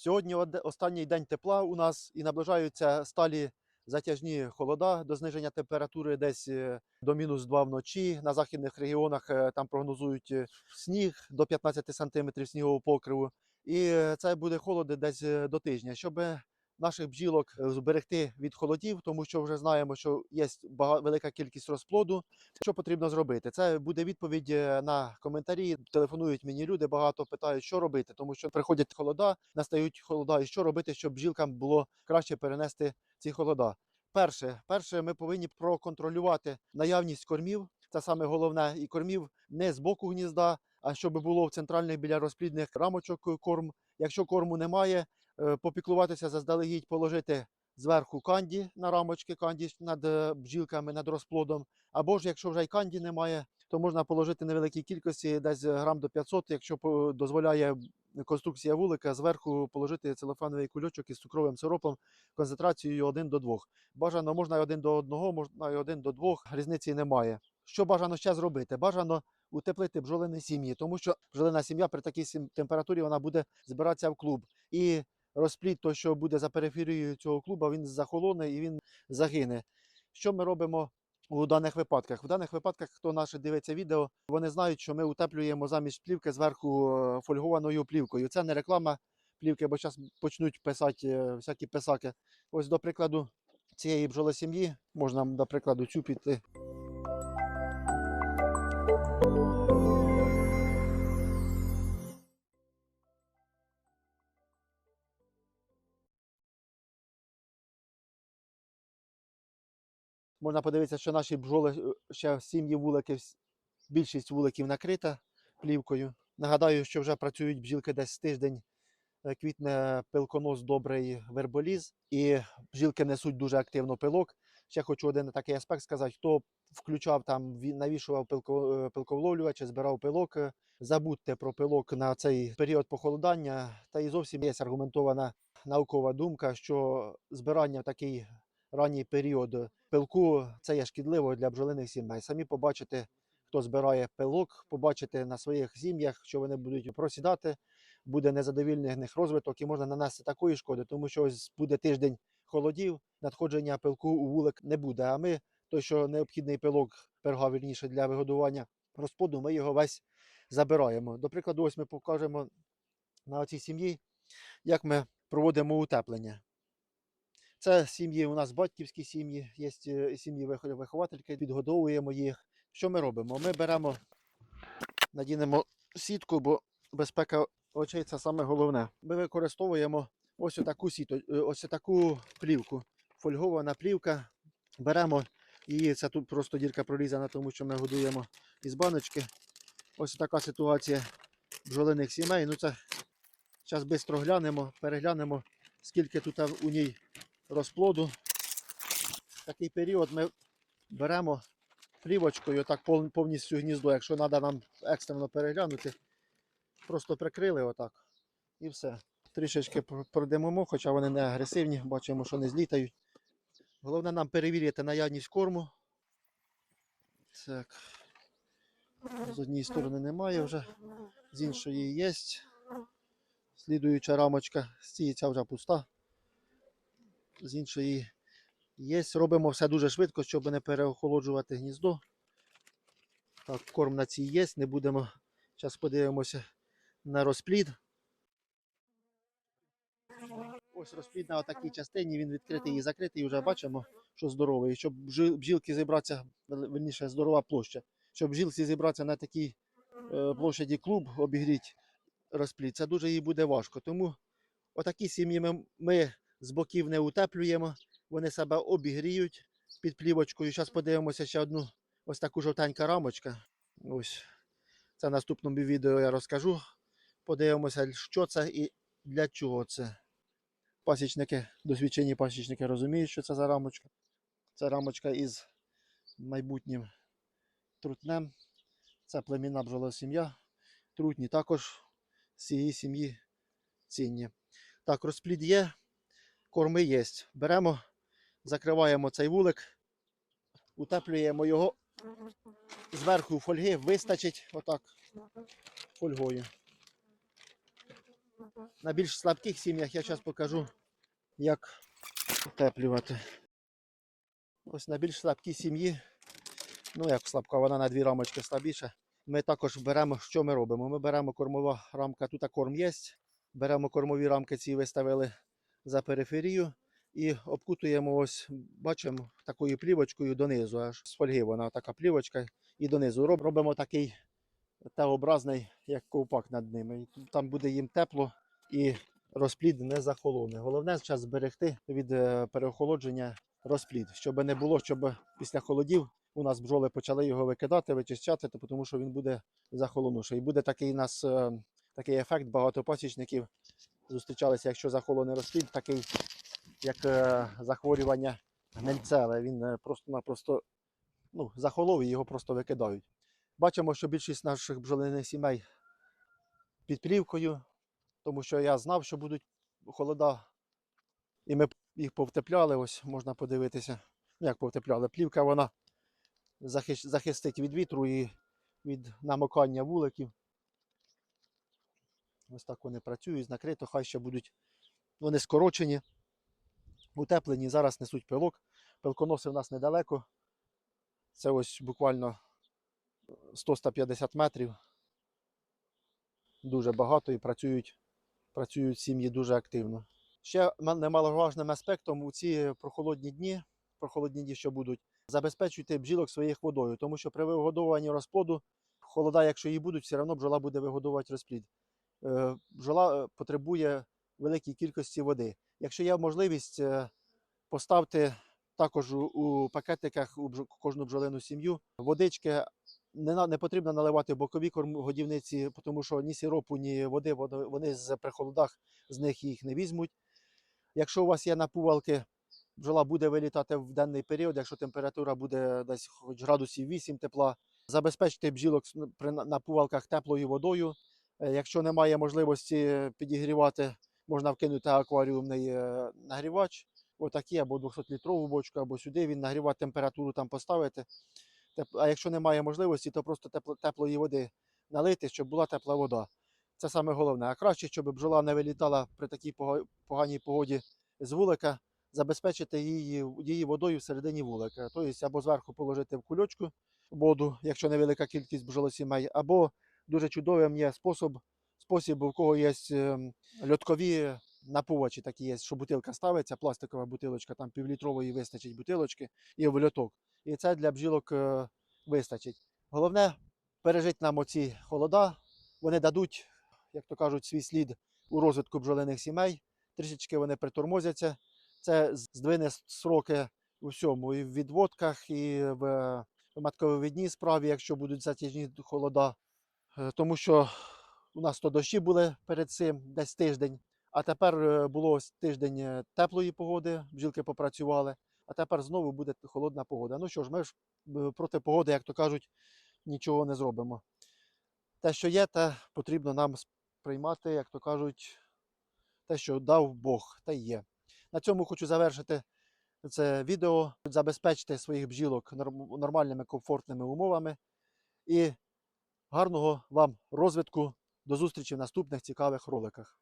Сьогодні останній день тепла у нас і наближаються сталі затяжні холода до зниження температури десь е, до мінус 2 вночі. На західних регіонах е, там прогнозують е, сніг до 15 сантиметрів снігового покриву. І це буде холоди десь до тижня. Щоб наших бджілок е, зберегти від холодів, тому що вже знаємо, що є велика кількість розплоду. Що потрібно зробити? Це буде відповідь е, на коментарі. Телефонують мені люди, багато питають, що робити, тому що приходять холода, настають холода, і що робити, щоб бджілкам було краще перенести ці холода. Перше, перше, ми повинні проконтролювати наявність кормів. Це саме головне, і кормів не з боку гнізда, а щоб було в центральних біля розплідних рамочок е, корм. Якщо корму немає, попіклуватися заздалегідь, положити зверху канді на рамочки, канді над е, бджілками, над розплодом. Або ж якщо вже й канді немає, то можна положити невеликій кількості, десь грам до 500, якщо дозволяє конструкція вулика, зверху положити целофановий кульочок із цукровим сиропом концентрацією 1 до 2. Бажано можна і 1 до 1, можна і 1 до 2, різниці немає. Що бажано ще зробити? Бажано утеплити бджолини сім'ї, тому що бджолина сім'я при такій температурі вона буде збиратися в клуб. І розплід, то, що буде за периферією цього клуба, він захолоне і він загине. Що ми робимо у даних випадках? В даних випадках, хто наше дивиться відео, вони знають, що ми утеплюємо замість плівки зверху е, фольгованою плівкою. Це не реклама плівки, бо зараз почнуть писати е, всякі писаки. Ось, до прикладу, цієї бджолосім'ї можна, до прикладу, цю піти. Можна подивитися, що наші бджоли е, ще сім'ї вулики, вс- більшість вуликів накрита плівкою. Нагадаю, що вже працюють бджілки десь тиждень. Е, Квітне пилконос добрий верболіз, і бджілки несуть дуже активно пилок. Ще хочу один такий аспект сказати: хто включав там, ві- навішував пилко, е, пилковловлювач, збирав пилок. Забудьте про пилок на цей період похолодання. Та і зовсім є аргументована наукова думка, що збирання в такий ранній період пилку це є шкідливо для бджолиних сімей. Самі побачите, хто збирає пилок, побачите на своїх сім'ях, що вони будуть просідати, буде незадовільний них розвиток і можна нанести такої шкоди, тому що ось буде тиждень холодів, надходження пилку у вулик не буде. А ми той, що необхідний пилок, перга вірніше для вигодування розплоду, ми його весь забираємо. До прикладу, ось ми покажемо на цій сім'ї, як ми проводимо утеплення. Це сім'ї у нас батьківські сім'ї, є е, сім'ї виховательки, підгодовуємо їх. Що ми робимо? Ми беремо, надінемо сітку, бо безпека очей це саме головне. Ми використовуємо ось таку сіту, е, ось таку плівку. Фольгована плівка. Беремо її, це тут просто дірка прорізана, тому що ми годуємо із баночки. Ось така ситуація бджолиних сімей. Ну це зараз швидко глянемо, переглянемо, скільки тут у ній розплоду. Такий період ми беремо плівочкою так повністю гніздо. Якщо треба нам екстрено переглянути, просто прикрили отак і все. Трішечки пр- продимимо, хоча вони не агресивні, бачимо, що не злітають. Головне нам перевірити наявність корму. Так. З однієї сторони немає вже, з іншої є. Слідуюча рамочка, ця вже пуста з іншої є. Робимо все дуже швидко, щоб не переохолоджувати гніздо. Так, корм на цій є, не будемо. Зараз подивимося на розплід. Ось розплід на такій частині, він відкритий і закритий, і вже бачимо, що здоровий. Щоб бджілки зібратися, верніше, здорова площа. Щоб бджілці зібратися на такій е, площаді клуб, обігріть розплід, це дуже їй буде важко. Тому отакі сім'ї ми, ми з боків не утеплюємо, вони себе обігріють під плівочкою. Зараз подивимося ще одну ось таку жовтенька рамочка. Ось. Це в наступному відео я розкажу. Подивимося, що це і для чого це. Пасічники, досвідчені пасічники розуміють, що це за рамочка. Це рамочка із майбутнім трутнем. Це племінна бджола сім'я. Трутні також з цієї сім'ї цінні. Так, розплід є, корми є. Беремо, закриваємо цей вулик, утеплюємо його зверху фольги, вистачить отак фольгою. На більш слабких сім'ях я зараз покажу, як утеплювати. Ось на більш слабкій сім'ї, ну як слабка, вона на дві рамочки слабіша. Ми також беремо, що ми робимо? Ми беремо кормова рамка, тут корм є. Беремо кормові рамки, ці виставили за периферію і обкутуємо ось, бачимо, такою плівочкою донизу. Аж з фольги вона така плівочка. І донизу робимо такий Т-образний, як ковпак над ними. Там буде їм тепло і розплід не захолоне. Головне зараз зберегти від е, переохолодження розплід, щоб не було, щоб після холодів у нас бджоли почали його викидати, вичищати, то тому що він буде захолонувший. І буде такий у нас е, такий ефект багато пасічників зустрічалися, якщо захолоне розплід, такий як е, захворювання гнильцеве. Він е, просто-напросто ну, захолов і його просто викидають. Бачимо, що більшість наших бджолиних сімей під плівкою, тому що я знав, що будуть холода, і ми їх повтепляли. Ось можна подивитися. Ну, як повтепляли. Плівка вона захистить від вітру і від намокання вуликів. Ось так вони працюють, накрито, хай ще будуть вони скорочені, утеплені. Зараз несуть пилок. Пилконоси в нас недалеко. Це ось буквально 100-150 метрів. Дуже багато і працюють, працюють сім'ї дуже активно. Ще немаловажним аспектом у ці прохолодні дні, прохолодні дні, що будуть, забезпечуйте бджілок своїх водою, тому що при вигодовуванні розплоду, холода, якщо і будуть, все одно бджола буде вигодовувати розплід. Е, Бджола е, потребує великій кількості води. Якщо є можливість, е, поставте також у, пакетиках у кожну бджолину сім'ю водички. Не, не потрібно наливати бокові годівниці, тому що ні сиропу, ні води вони з при холодах з них їх не візьмуть. Якщо у вас є напувалки, бджола буде вилітати в денний період, якщо температура буде десь хоч градусів 8 тепла, забезпечте бджілок при на- напувалках теплою водою. Е, Якщо немає можливості підігрівати, можна вкинути акваріумний е, нагрівач, отакий або 200-літрову бочку, або сюди він нагрівати температуру там поставити. А якщо немає можливості, то просто тепло, теплої води налити, щоб була тепла вода. Це саме головне. А краще, щоб бджола не вилітала при такій поганій погоді з вулика, забезпечити її, її водою всередині вулика. Тобто або зверху положити в кульочку воду, якщо невелика кількість бджолосімей, або дуже чудовим є спосіб, спосіб, у кого є ем, льоткові напувачі, такі є, що бутилка ставиться, пластикова бутилочка, там півлітрової вистачить бутилочки і в льоток. І це для бджілок е, вистачить. Головне пережити нам оці холода. Вони дадуть, як то кажуть, свій слід у розвитку бджолиних сімей. Трішечки вони притормозяться. Це здвине сроки у всьому, і в відводках, і в, е, в матковивідній справі, якщо будуть затяжні холода. Е, Тому що у нас то дощі були перед цим десь тиждень, а тепер е, було тиждень е, теплої погоди, бджілки попрацювали, а тепер знову буде холодна погода. Ну що ж, ми ж проти погоди, як то кажуть, нічого не зробимо. Те, що є, те потрібно нам сприймати, як то кажуть, те, що дав Бог, те є. На цьому хочу завершити це відео. Забезпечте своїх бджілок нормальними комфортними умовами. І гарного вам розвитку. До зустрічі в наступних цікавих роликах.